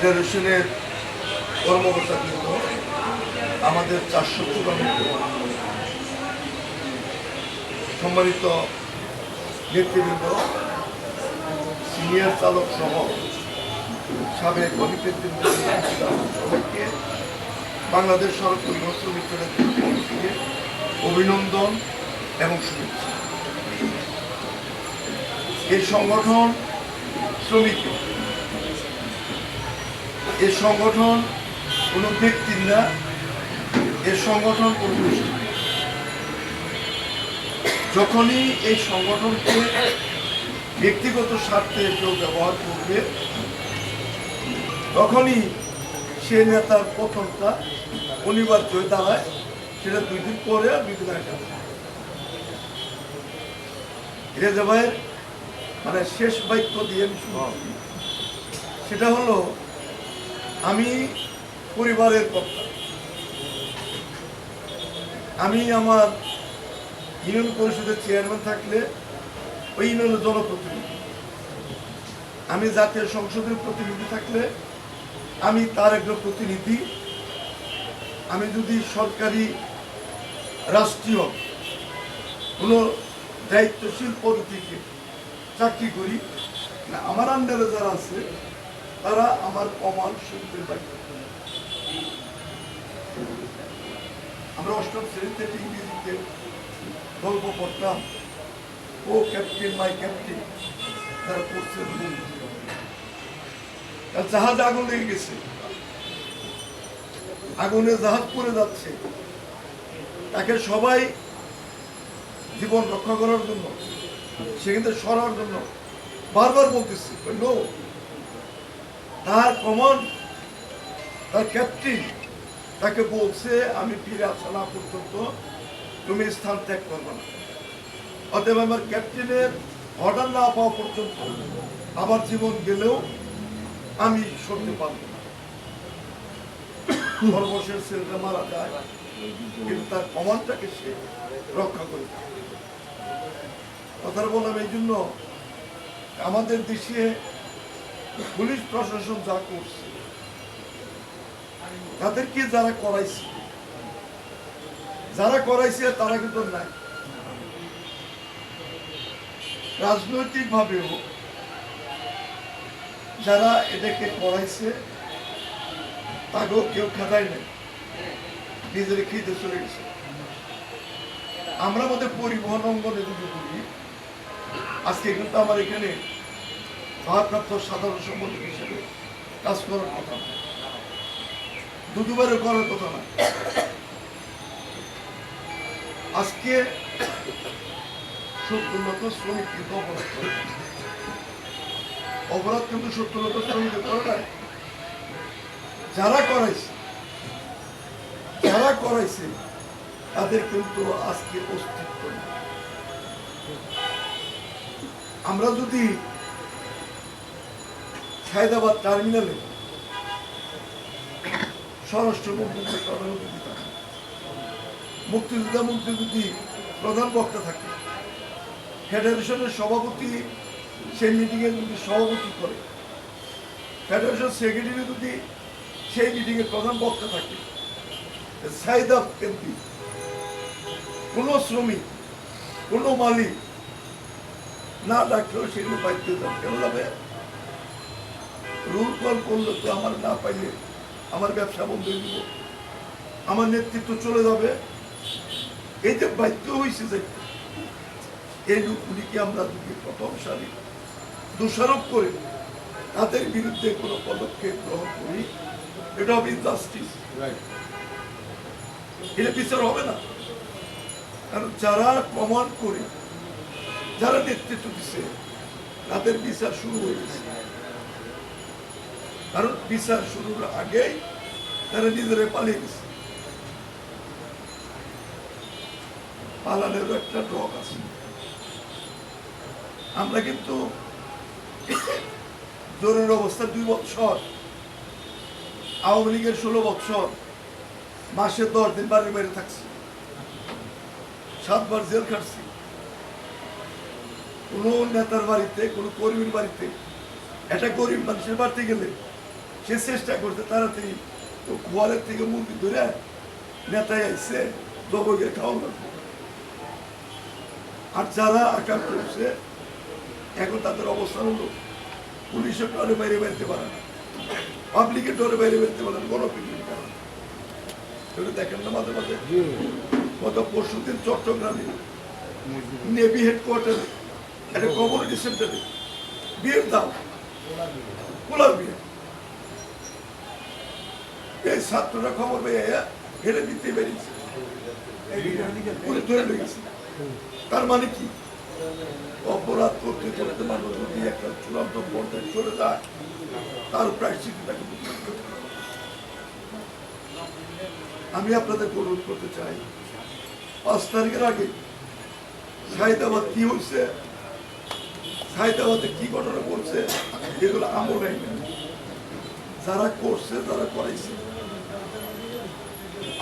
ফেডারেশনের কর্মকর্তা কিন্তু আমাদের চারশো চুরানব্বই সম্মানিত নেতৃবৃন্দ, সিনিয়র চালক সহ সাবেক অভিনেতৃবৃন্দ বাংলাদেশ সড়ক পরিবহন শ্রমিক ফেডারেশনের অভিনন্দন এবং শুভেচ্ছা। এই সংগঠন শ্রমিক এই সংগঠন কোনো ব্যক্তির না, এ সংগঠন কোনো যখনই এই সংগঠনকে ব্যক্তিগত স্বার্থে কেউ ব্যবহার করবে, তখনই সে নেতার পতনটা অনিবার্য হয়ে দাঁড়ায়, সেটা দুই দিন পরে আর দুই মানে শেষ বাক্য দিয়ে আমি সেটা হলো আমি পরিবারের কর্তা। আমি আমার ইউনিয়ন পরিষদের চেয়ারম্যান থাকলে ওই ইউনিয়নের জনপ্রতিনিধি। আমি জাতীয় সংসদের প্রতিনিধি থাকলে আমি তার একজন প্রতিনিধি। আমি যদি সরকারি রাষ্ট্রীয় কোনো দায়িত্বশীল পদ্ধতিকে চাকরি করি আমার আন্ডারে যারা আছে তারা আমার কমাল শুনতে পাই আমরা অষ্টম শ্রেণীতে ইংরেজিতে গল্প পড়তাম। ও ক্যাপ্টেন, মাই ক্যাপ্টেন, তারা পড়ছে জাহাজ আগুন লেগে গেছে। আগুনে জাহাজ পড়ে যাচ্ছে। তাকে সবাই জীবন রক্ষা করার জন্য সেখান থেকে সরার জন্য বারবার বলতেছি নো তার কমন, তার ক্যাপ্টেন তাকে বলছে, আমি ফিরে আসা না পর্যন্ত তুমি স্থান ত্যাগ করবে না। অতএব আমার ক্যাপ্টেনের অর্ডার না পাওয়া পর্যন্ত আমার জীবন গেলেও আমি সরতে পারব না। সর্বশেষ ছেলেটা মারা যায়, কিন্তু তার কমানটাকে সে রক্ষা করে কথাটা বললাম এই জন্য আমাদের দেশে পুলিশ প্রশাসন যা করছে, তাদেরকে যারা করাইছে যারা করাইছে তারা কিন্তু নাই। রাজনৈতিক ভাবেও যারা এটাকে করাইছে, তাকেও কেউ খেদায় নেই। নিজের খেতে চলে গেছে। আমরা আমাদের পরিবহন অঙ্গনে যদি বলি, আজকে কিন্তু আমার এখানে ভারপ্রাপ্ত সাধারণ সম্পাদক হিসেবে কাজ করার কথা না। দুদুবারে করার কথা না। আজকে সত্তর লক্ষ শ্রমিক কিন্তু অপরাধ করে। অপরাধ কিন্তু সত্তর লক্ষ শ্রমিক করে নাই যারা করাইছে যারা করাইছে, তাদের কিন্তু আজকে অস্তিত্ব আমরা যদি হায়দ্রাবাদ টার্মিনালে স্বরাষ্ট্রমন্ত্রীকে প্রধানমন্ত্রী দিতাম মুক্তিযোদ্ধা মন্ত্রী যদি প্রধান বক্তা থাকে। ফেডারেশনের সভাপতি সেই মিটিংয়ে যদি সভাপতি করে। ফেডারেশন সেক্রেটারি যদি সেই মিটিংয়ে প্রধান বক্তা থাকে। সাইদ আপ কেন্দ্রিক কোনো শ্রমিক, কোনো মালিক না ডাকলেও সেগুলো যাবে কেন যাবে রুল কল করলে তো আমার না পাইলে আমার ব্যবসা বন্ধ হয়ে দিব আমার নেতৃত্ব চলে যাবে। এই যে বাধ্য হয়েছে যে এই লোকগুলিকে আমরা যদি প্রথম সারি দোষারোপ করে তাদের বিরুদ্ধে কোনো পদক্ষেপ গ্রহণ করি? এটা হবে জাস্টিস এটা বিচার হবে না। কারণ যারা প্রমাণ করে যারা নেতৃত্ব দিচ্ছে তাদের বিচার শুরু হয়ে গেছে। কারণ বিচার শুরুর আগেই তারা নিজেরা পালিয়ে গেছে। পালানোর একটা ডক আছে। আমরা কিন্তু জরুরি অবস্থা দুই বৎসর, আওয়ামী লীগের ষোলো বৎসর, মাসে দশ দিন বাড়ির বাইরে থাকছি। সাতবার জেল খাটছি। কোনো নেতার বাড়িতে, কোনো কর্মীর বাড়িতে একটা গরিব মানুষের বাড়িতে গেলে সে চেষ্টা করছে তাড়াতাড়ি তো গোয়ালের থেকে মুরগি ধরে নেতায় আইসে জবকে খাওয়ানো আর যারা আকার করছে এখন তাদের অবস্থান হলো পুলিশের ডরে বাইরে বেরোতে পারে না। পাবলিকের ডরে বাইরে বেরোতে পারে না কারণে এগুলো দেখেন না মাঝে মাঝে? গত পরশু দিন চট্টগ্রামে নেভি হেডকোয়ার্টারে একটা কমিউনিটি সেন্টারে বিয়ের দাম কোলার বিয়ে। এই ছাত্ররা খবর পেয়ে হেরে দিতে বেরিয়েছে পুলিশ ধরে লেগেছে তার মানে কি অপরাধ করতে করতে মানুষ যদি একটা চূড়ান্ত পর্যায়ে চলে যায়, তার প্রায়শ্চিত তাকে। আমি আপনাদের অনুরোধ করতে চাই, পাঁচ তারিখের আগে সাহিদাবাদ কি হয়েছে সাহিদাবাদে কি ঘটনা করছে এগুলো আমল। যারা করছে তারা করাইছে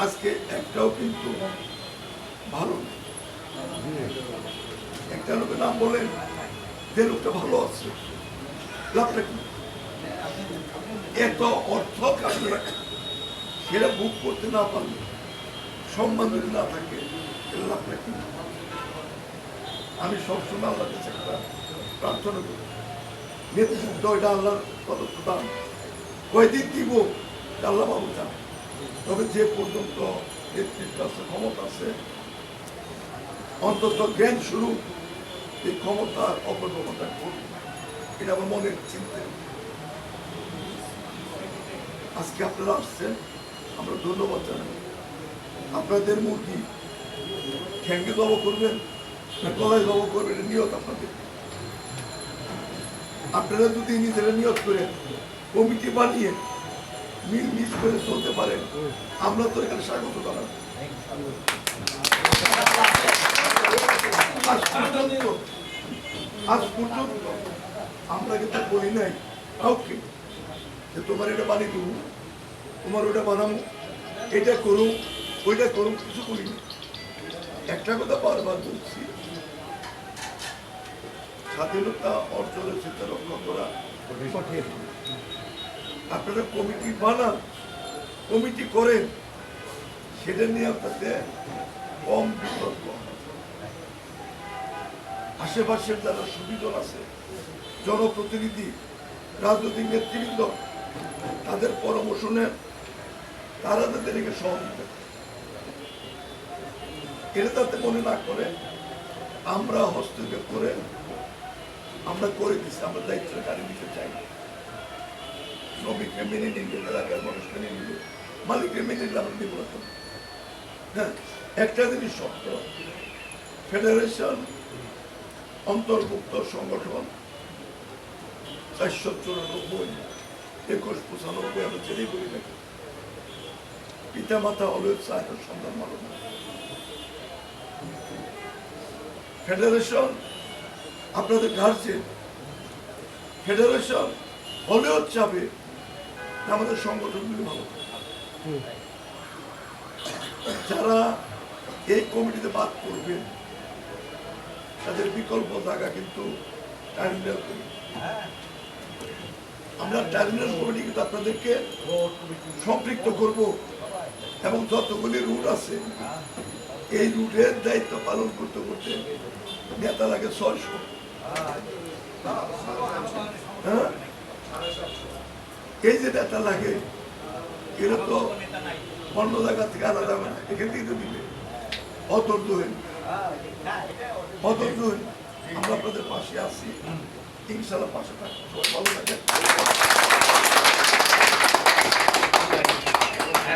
আজকে একটাও কিন্তু ভালো একটা লোকের নাম বলেন, যে লোকটা ভালো আছে এত অর্থ কাজে সেটা বুক করতে না পারলে, সম্মান যদি না থাকে লাভটা কি? আমি সবসময় আল্লাহ কাছে একটা প্রার্থনা করি। নেতৃত্ব এটা আল্লাহর প্রদত্ত দান কয়দিন দিব? আল্লাহ বাবু চান তবে যে পর্যন্ত নেতৃত্ব আছে, ক্ষমতা আছে, অন্তত জ্ঞান শুরু, এই ক্ষমতা অপব্যবহার করবে এটা আমার মনের চিন্তা। আজকে আপনারা আসছেন, আমরা ধন্যবাদ জানাই। আপনাদের মুরগি ঠ্যাঙ্গে জব করবেন না গলায় জব করবেন, এটা নিয়ত আপনাদের। আপনারা যদি নিজেরা নিয়ত করেন কমিটি বানিয়ে মিল মিস করে চলতে পারেন আমরা তো এখানে স্বাগত জানাব আজ পর্যন্ত আমরা কিন্তু বলি নাই, কাউকে, যে তোমার এটা বানিয়ে দেবো, তোমার ওটা বানাবো, এটা করুন ওইটা করুন কিছু করিনি। একটা কথা বারবার বলছি, স্বাধীনতা অর্জনের সেটা রক্ষা করা কঠিন। আপনারা কমিটি বানান, কমিটি করেন সেটা নিয়ে আপনাদের কম বিতর্ক। আশেপাশের যারা সুবিধা আছে, জনপ্রতিনিধি, রাজনৈতিক নেতৃবৃন্দ, তাদের পরামর্শ নেন তারা তাদেরকে সহযোগিতা। এটা তাতে মনে না করে, আমরা হস্তক্ষেপ করে, আমরা করে দিচ্ছি, আমরা দায়িত্ব গাড়ি নিতে চাই না। শ্রমিককে মেনে নিলে এলাকার মানুষ মেনে নিলে মালিককে মেনে নিলে আমরা নিব হ্যাঁ একটা জিনিস সত্য ফেডারেশন অন্তর্ভুক্ত সংগঠন, চারশো চুরানব্বই, একুশ, পঁচানব্বই আমরা ছেড়েই করি নাকি? পিতা মাতা অলওয়েজ চায় তার সন্তান না। ফেডারেশন আপনাদের গার্জেন ফেডারেশন হলেও চাবে আমাদের সংগঠনগুলি ভালো। যারা এই কমিটিতে বাদ করবেন তাদের বিকল্প জায়গা কিন্তু টার্মিনাল কমিটি। আমরা টার্মিনাল কমিটি কিন্তু আপনাদেরকে সম্পৃক্ত করব এবং যতগুলি রুট আছে, এই রুটের দায়িত্ব পালন করতে করতে নেতা লাগে ছয়শো। হ্যাঁ? এই যে নেতা লাগে, এরা তো অন্য জায়গা থেকে আলাদা যাবে না, এখান থেকে তো দিবে। অধৈর্য হইন আমরা আপনাদের পাশে আছি। ইনশাল্লাহ পাশে থাকব। ভালো থাকেন।